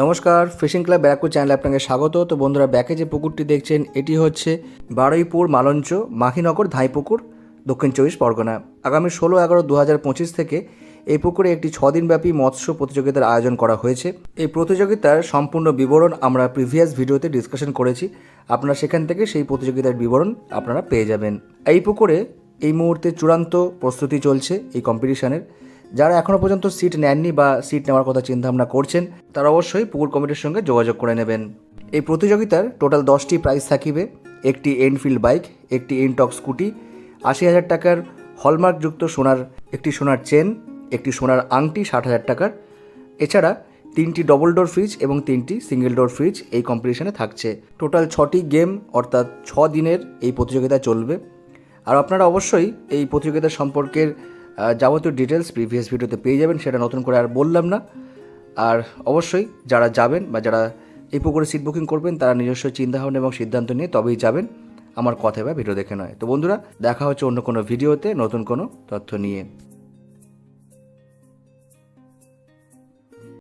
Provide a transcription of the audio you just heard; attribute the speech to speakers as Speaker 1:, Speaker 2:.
Speaker 1: নমস্কার fishing club Barrackpore চ্যানেলে আপনাকে স্বাগত। তো বন্ধুরা, ব্যাকে যে পুকুরটি দেখছেন, এটি হচ্ছে বারুইপুর, মালঞ্চ মাখিনগর ধাইপুকুর, দক্ষিণ চব্বিশ পরগনা। আগামী ষোলো এগারো দু থেকে এই পুকুরে একটি ছদিনব্যাপী মৎস্য প্রতিযোগিতার আয়োজন করা হয়েছে। এই প্রতিযোগিতার সম্পূর্ণ বিবরণ আমরা প্রিভিয়াস ভিডিওতে ডিসকাশন করেছি। আপনারা সেখান থেকে সেই প্রতিযোগিতার বিবরণ আপনারা পেয়ে যাবেন। এই পুকুরে এই মুহূর্তে চূড়ান্ত প্রস্তুতি চলছে এই কম্পিটিশনের যারা এখনও পর্যন্ত সিট নেননি বা সিট নেওয়ার কথা চিন্তাভাবনা করছেন, তারা অবশ্যই পুকুর কমিটির সঙ্গে যোগাযোগ করে নেবেন। এই প্রতিযোগিতার টোটাল দশটি প্রাইজ থাকিবে। একটি এনফিল্ড বাইক একটি ইনটক স্কুটি আশি হাজার টাকার হলমার্কযুক্ত সোনার, একটি সোনার চেন একটি সোনার আংটি ষাট হাজার টাকার। এছাড়া তিনটি ডবল ডোর ফ্রিজ এবং তিনটি সিঙ্গেল ডোর ফ্রিজ এই কম্পিটিশনে থাকছে। টোটাল ছটি গেম অর্থাৎ ছ দিনের এই প্রতিযোগিতা চলবে। আর আপনারা অবশ্যই এই প্রতিযোগিতা সম্পর্কের যাবতীয় ডিটেলস প্রিভিয়াস ভিডিওতে পেয়ে যাবেন, সেটা নতুন করে আর বললাম না। আর অবশ্যই যারা যাবেন বা যারা এই পুকুরে সিট বুকিং করবেন, তারা নিজস্ব চিন্তাভাবনা এবং সিদ্ধান্ত নিয়ে তবেই যাবেন। আমার কথায় বা ভিডিও দেখে নয়। তো বন্ধুরা, দেখা হচ্ছে অন্য কোনো ভিডিওতে নতুন কোনো তথ্য নিয়ে।